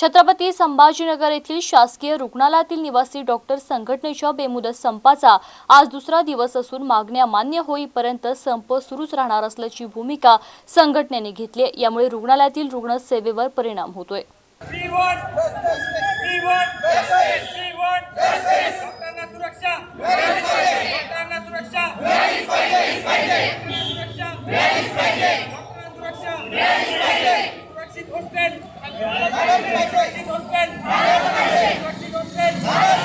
छत्रपती संभाजीनगर येथील शासकीय रुग्णालयातील निवासी डॉक्टर संघटनेच्या बेमुदत संपाचा आज दुसरा दिवस असून मागण्या मान्य होईपर्यंत संप सुरूच राहणार असल्याची भूमिका संघटनेने घेतली आहे. यामुळे रुग्णालयातील रुग्णसेवेवर परिणाम होतोय. We want justice. We want justice. We want justice. डॉक्टरांना सुरक्षा डॉक्टरांना सुरक्षा सुरक्षा डॉक्टरांना सुरक्षा सुरक्षित हॉस्टेल सुरक्षित हॉस्टेल सुरक्षित हॉस्टेल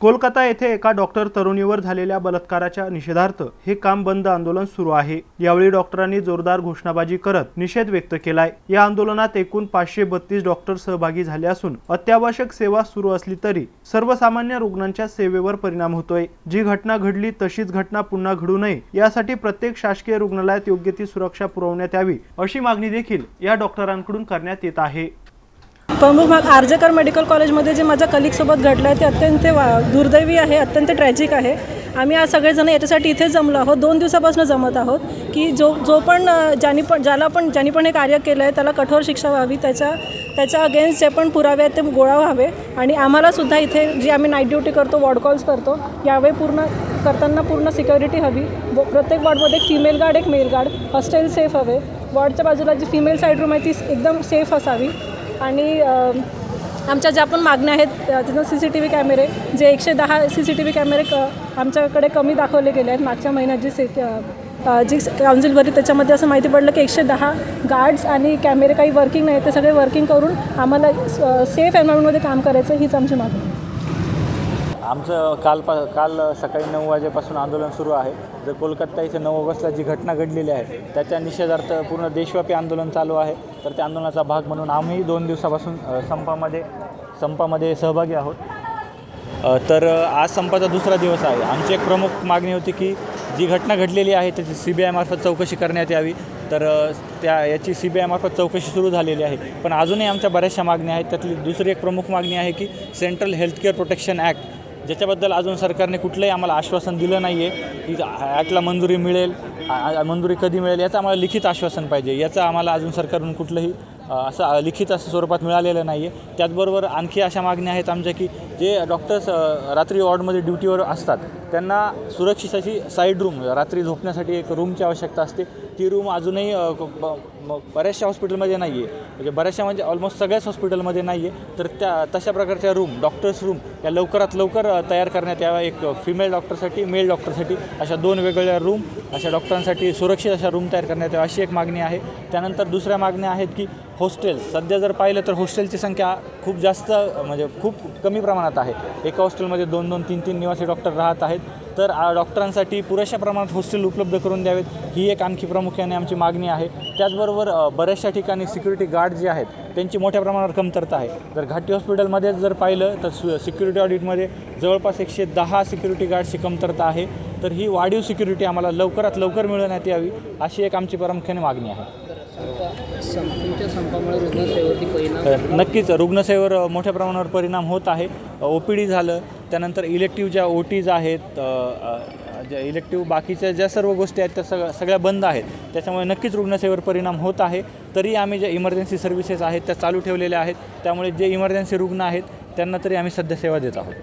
कोलकाता येथे एका डॉक्टर तरुणीवर झालेल्या बलात्काराच्या निषेधार्थ हे काम बंद आंदोलन सुरू आहे. यावेळी डॉक्टरांनी जोरदार घोषणाबाजी करत निषेध व्यक्त केलाय. या आंदोलनात एकूण पाचशे बत्तीस डॉक्टर सहभागी झाले असून अत्यावश्यक सेवा सुरू असली तरी सर्वसामान्य रुग्णांच्या सेवेवर परिणाम होतोय. जी घटना घडली तशीच घटना पुन्हा घडू नये यासाठी प्रत्येक शासकीय रुग्णालयात योग्य ती सुरक्षा पुरवण्यात यावी अशी मागणी देखील या डॉक्टरांकडून करण्यात येत आहे. प्रमुख भाग आर्जेकर मेडिकल कॉलेजमध्ये जे माझ्या कलिगसोबत घडलं आहे ते अत्यंत वा- दुर्दैवी आहे अत्यंत ट्रॅजिक आहे. आम्ही आज सगळेजण याच्यासाठी इथेच जमलो आहोत. दोन दिवसापासून जमत आहोत की जो जो पण ज्यानी पण ज्याला पण ज्यांनी पण हे कार्य केलं आहे त्याला कठोर शिक्षा व्हावी त्याच्या त्याच्या अगेन्स्ट जे पण पुरावे आहेत ते गोळा व्हावे. आणि आम्हालासुद्धा इथे जी आम्ही नाईट ड्युटी करतो वॉर्ड कॉल्स करतो यावेळी पूर्ण करताना पूर्ण सिक्युरिटी हवी. प्रत्येक वॉर्डमध्ये एक फिमेल गार्ड एक मेल गार्ड हॉस्टेल सेफ हवे. वॉर्डच्या बाजूला जी फिमेल साईड रूम आहे ती एकदम सेफ असावी. आणि आमच्या ज्या पण मागण्या आहेत तिथून तिथं सी सी टी व्ही कॅमेरे जे एकशे दहा सी सी टी व्ही कॅमेरे क आमच्याकडे कमी दाखवले गेले आहेत मागच्या महिन्यात जी से जी काउन्सिल भरली त्याच्यामध्ये असं माहिती पडलं की एकशे दहा गार्ड्स आणि कॅमेरे काही वर्किंग नाही ते सगळे वर्किंग करून आम्हाला सेफ एन्व्हायरमेंटमध्ये काम करायचं हीच आमची मागणी. आमचं काल पा काल सकाळी नऊ वाजेपासून आंदोलन सुरू आहे. जर कोलकाता इथे नऊ ऑगस्टला जी घटना घडलेली आहे त्याच्या निषेधार्थ पूर्ण देशव्यापी आंदोलन चालू आहे. तर त्या आंदोलनाचा भाग म्हणून आम्ही दोन दिवसापासून संपामध्ये संपामध्ये सहभागी आहोत. तर आज संपाचा दुसरा दिवस आहे. आमची एक प्रमुख मागणी होती की जी घटना घडलेली आहे त्याची सी बी आयमार्फत चौकशी करण्यात यावी. तर त्या याची सी बी आयमार्फत चौकशी सुरू झालेली आहे. पण अजूनही आमच्या बऱ्याचशा मागण्या आहेत. त्यातली दुसरी एक प्रमुख मागणी आहे की सेंट्रल हेल्थकेअर प्रोटेक्शन ॲक्ट ज्याच्याबद्दल अजून सरकारने कुठलंही आम्हाला आश्वासन दिलं नाही आहे की ॲक्टला मंजुरी मिळेल मंजुरी कधी मिळेल याचं आम्हाला लिखित आश्वासन पाहिजे. याचं आम्हाला अजून सरकारकडून कुठलंही असं लिखित असं स्वरूपात मिळालेलं नाही आहे त्याचबरोबर आणखी अशा मागण्या आहेत आमच्या की जे डॉक्टर्स रात्री वॉर्डमध्ये ड्युटीवर असतात त्यांना सुरक्षित अशी साईड रूम रात्री झोपण्यासाठी एक रूमची आवश्यकता असते. ती रूम अजूनही ब- बऱ्याचशा हॉस्पिटलमध्ये नाही आहे म्हणजे बऱ्याचशा म्हणजे ऑलमोस्ट सगळ्याच हॉस्पिटलमध्ये नाही आहे तर त्या तशा प्रकारच्या रूम डॉक्टर्स रूम या लवकरात लवकर तयार करण्यात याव्या एक फिमेल डॉक्टरसाठी मेल डॉक्टरसाठी अशा दोन वेगवेगळ्या रूम अशा डॉक्टरांसाठी सुरक्षित अशा रूम तयार करण्यात याव्या अशी एक मागणी आहे. त्यानंतर दुसऱ्या मागण्या आहेत की हॉस्टेल सध्या जर पाहिलं तर हॉस्टेलची संख्या खूप जास्त म्हणजे खूप कमी प्रमाणात आहे. एका हॉस्टेलमध्ये दोन दोन तीन तीन निवासी डॉक्टर राहत आहेत. तर डॉक्टरांसाठी पुरेशा प्रमाणात हॉस्टेल उपलब्ध करून द्यावेत ही एक आणखी प्रामुख्याने आमची मागणी आहे. त्याचबरोबर बऱ्याचशा ठिकाणी सिक्युरिटी गार्ड जे आहेत त्यांची मोठ्या प्रमाणावर कमतरता आहे. जर घाटी हॉस्पिटलमध्ये जर पाहिलं तर सु सिक्युरिटी ऑडिटमध्ये जवळपास एकशे दहा सिक्युरिटी गार्डची कमतरता आहे. तर ही वाढीव सिक्युरिटी आम्हाला लवकरात लवकर मिळवण्यात यावी अशी एक आमची प्रामुख्याने मागणी आहे. रुग्णसेवेवरती परिणाम नक्कीच रुग्णसेवेवर मोठ्या प्रमाणावर परिणाम होत आहे. ओ पी डी झालं त्यानंतर इलेक्टिव्ह ज्या ओ टीज आहेत ज्या इलेक्टिव्ह बाकीच्या ज्या सर्व गोष्टी आहेत त्या सगळ्या सगळ्या बंद आहेत. त्याच्यामुळे नक्कीच रुग्णसेवेवर परिणाम होत आहे. तरी आम्ही ज्या इमर्जन्सी सर्व्हिसेस आहेत त्या चालू ठेवलेल्या आहेत. त्यामुळे जे इमर्जन्सी रुग्ण आहेत त्यांना तरी आम्ही सध्या सेवा देत आहोत.